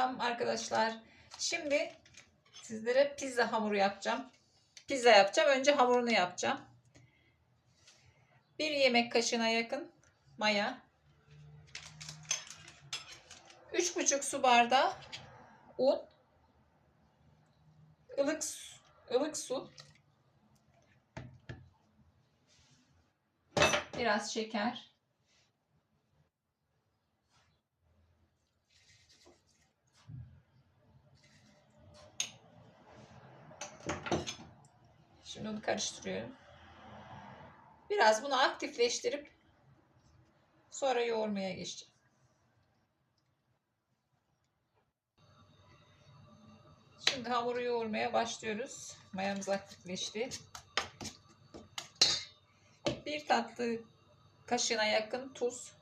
Selam arkadaşlar. Şimdi sizlere pizza hamuru yapacağım. Pizza yapacağım. Önce hamurunu yapacağım. Bir yemek kaşığına yakın maya. 3,5 su bardağı un. ılık ılık su. Biraz şeker. Şimdi onu karıştırıyorum. Biraz bunu aktifleştirip sonra yoğurmaya geçeceğim. Şimdi hamuru yoğurmaya başlıyoruz. Mayamız aktifleşti. Bir tatlı kaşığına yakın tuz.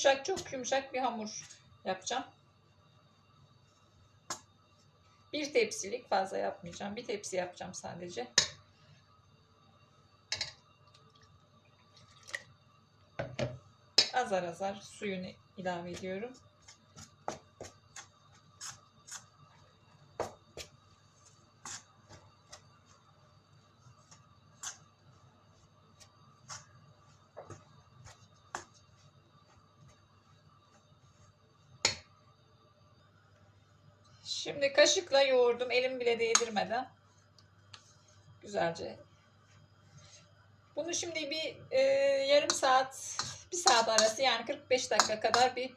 Yumuşak, çok yumuşak bir hamur yapacağım. Bir tepsilik fazla yapmayacağım. Bir tepsi yapacağım sadece. Azar azar suyunu ilave ediyorum. Şimdi kaşıkla yoğurdum. Elim bile değdirmeden. Güzelce. Bunu şimdi bir e, yarım saat, bir saat arası yani 45 dakika kadar bir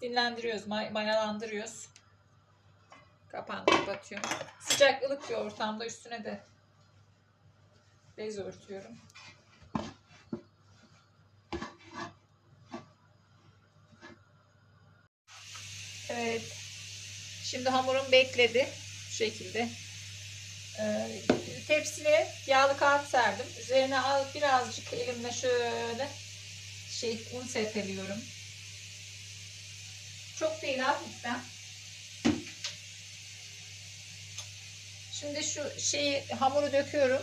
dinlendiriyoruz, may- mayalandırıyoruz. Kapağını kapatıyorum. Sıcak ılık bir ortamda üstüne de bez örtüyorum. Evet. Şimdi hamurum bekledi. Şu şekilde. Ee, tepsiye yağlı kağıt serdim. Üzerine al birazcık elimle şöyle şey un sepeliyorum. Çok değil hafiften. Şimdi şu şeyi hamuru döküyorum.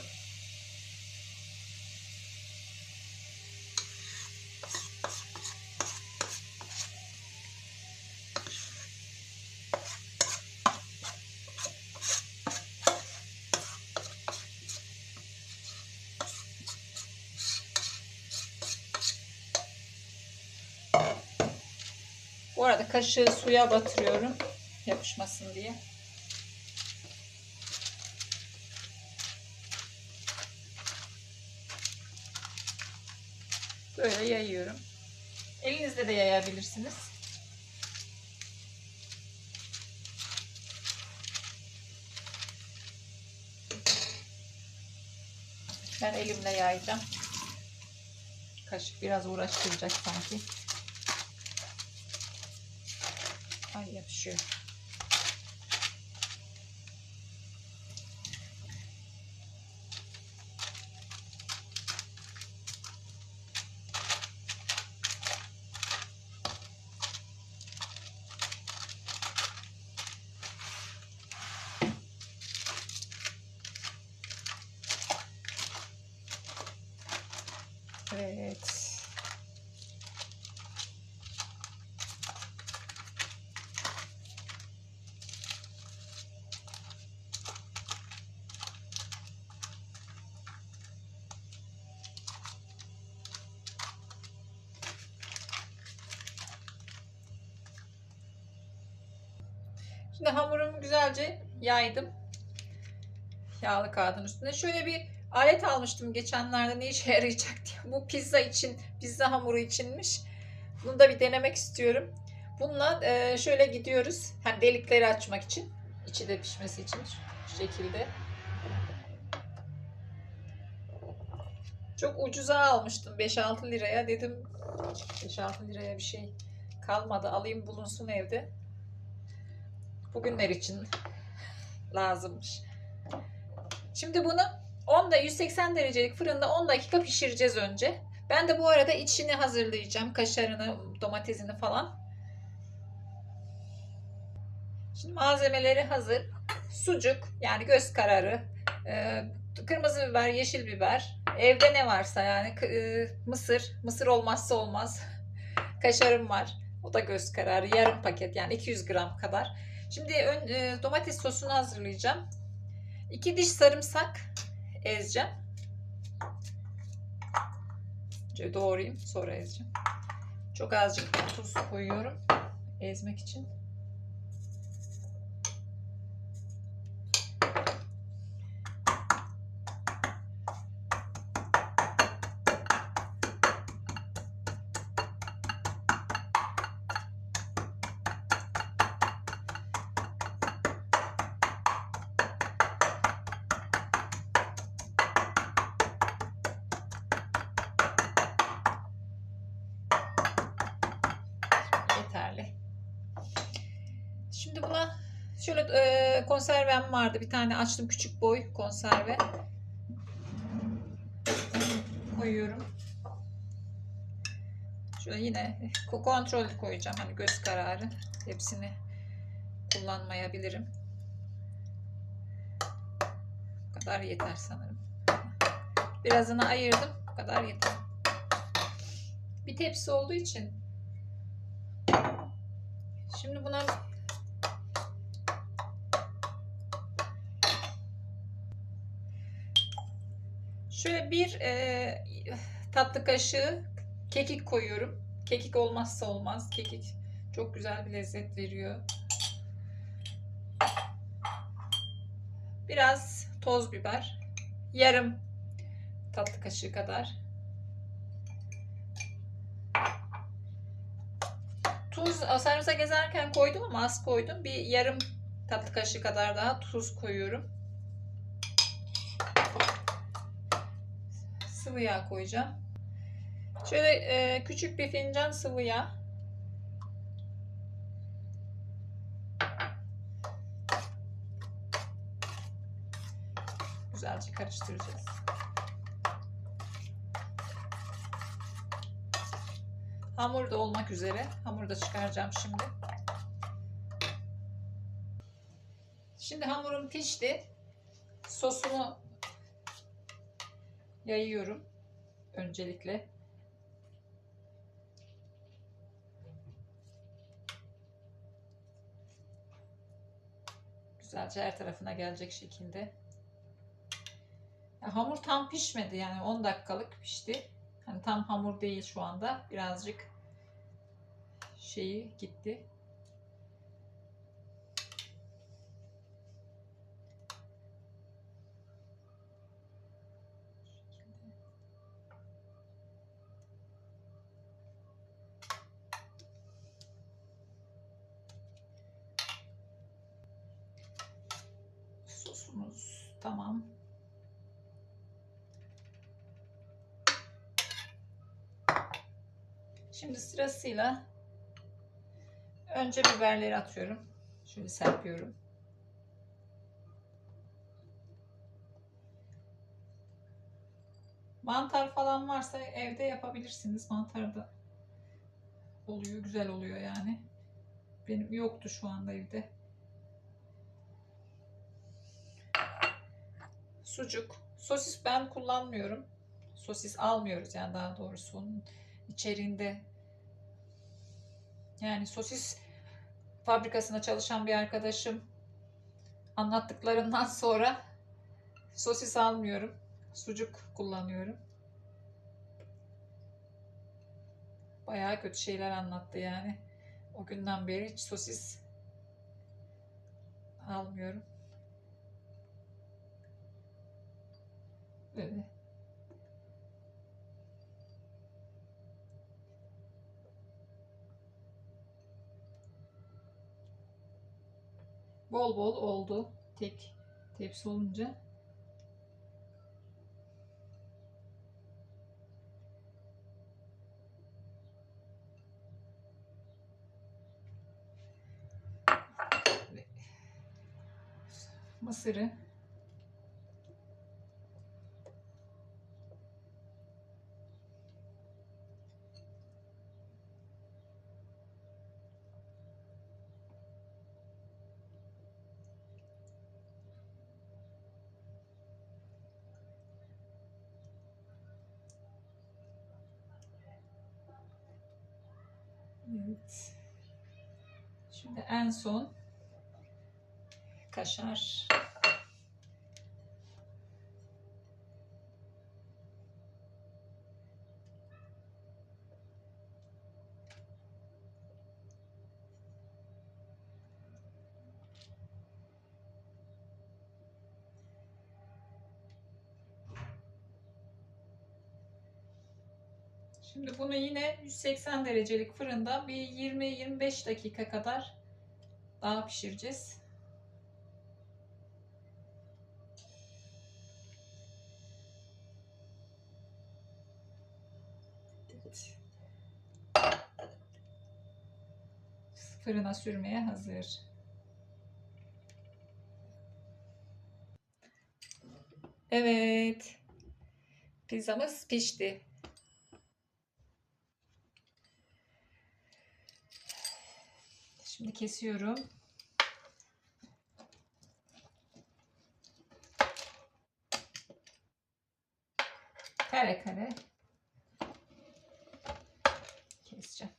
Arada kaşığı suya batırıyorum yapışmasın diye. Böyle yayıyorum. Elinizle de yayabilirsiniz. Ben elimle yayacağım. Kaşık biraz uğraştıracak sanki. Oh, yeah, sure. Şimdi hamurumu güzelce yaydım. Yağlı kağıdın üstüne. Şöyle bir alet almıştım geçenlerde ne işe yarayacak diye. Bu pizza için, pizza hamuru içinmiş. Bunu da bir denemek istiyorum. Bununla e, şöyle gidiyoruz. Hani delikleri açmak için. içi de pişmesi için şu şekilde. Çok ucuza almıştım 5-6 liraya. Dedim 5-6 liraya bir şey kalmadı. Alayım bulunsun evde. Bugünler için lazımmış. Şimdi bunu 10'da 180 derecelik fırında 10 dakika pişireceğiz önce. Ben de bu arada içini hazırlayacağım. Kaşarını, domatesini falan. Şimdi malzemeleri hazır. Sucuk yani göz kararı. e, kırmızı biber, yeşil biber, evde ne varsa yani e, mısır, mısır olmazsa olmaz. Kaşarım var. O da göz kararı. Yarım paket yani 200 gram kadar. Şimdi ön, e, domates sosunu hazırlayacağım. 2 diş sarımsak ezeceğim. Önce doğrayayım sonra ezeceğim. Çok azıcık tuz koyuyorum ezmek için. Şöyle e, konservem vardı. Bir tane açtım küçük boy konserve. Koyuyorum. Şöyle yine ko- kontrollü koyacağım. Hani göz kararı. Hepsini kullanmayabilirim. Bu kadar yeter sanırım. Birazını ayırdım. Bu kadar yeter. Bir tepsi olduğu için Şimdi buna şöyle bir e, tatlı kaşığı kekik koyuyorum. Kekik olmazsa olmaz. Kekik çok güzel bir lezzet veriyor. Biraz toz biber. Yarım tatlı kaşığı kadar. Tuz sarımsak gezerken koydum ama az koydum. Bir yarım tatlı kaşığı kadar daha tuz koyuyorum. Sıvı yağ koyacağım. Şöyle e, küçük bir fincan sıvı yağ. Güzelce karıştıracağız. Hamur da olmak üzere. Hamuru da çıkaracağım şimdi. Şimdi hamurum pişti. Sosunu yayıyorum. Öncelikle. Güzelce her tarafına gelecek şekilde. Ya hamur tam pişmedi yani 10 dakikalık pişti. Hani tam hamur değil şu anda. Birazcık şeyi gitti. Tamam. Şimdi sırasıyla önce biberleri atıyorum. Şöyle serpiyorum. Mantar falan varsa evde yapabilirsiniz. Mantar da oluyor, güzel oluyor yani. Benim yoktu şu anda evde. Sucuk. Sosis ben kullanmıyorum. Sosis almıyoruz yani daha doğrusu onun içeriğinde yani sosis fabrikasında çalışan bir arkadaşım anlattıklarından sonra sosis almıyorum. Sucuk kullanıyorum. Bayağı kötü şeyler anlattı yani. O günden beri hiç sosis almıyorum. Böyle. Bol bol oldu. Tek tepsi olunca. Mısırı Evet. Şimdi en son kaşar. Şimdi bunu yine 180 derecelik fırında bir 20-25 dakika kadar daha pişireceğiz. Fırına sürmeye hazır. Evet. Pizzamız pişti. Şimdi kesiyorum. Kare kare keseceğim.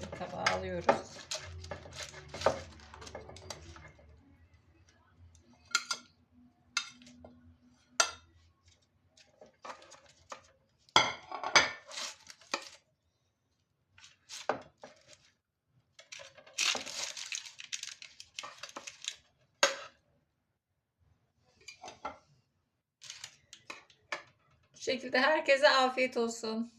Bir tabağa alıyoruz. Bu şekilde herkese afiyet olsun.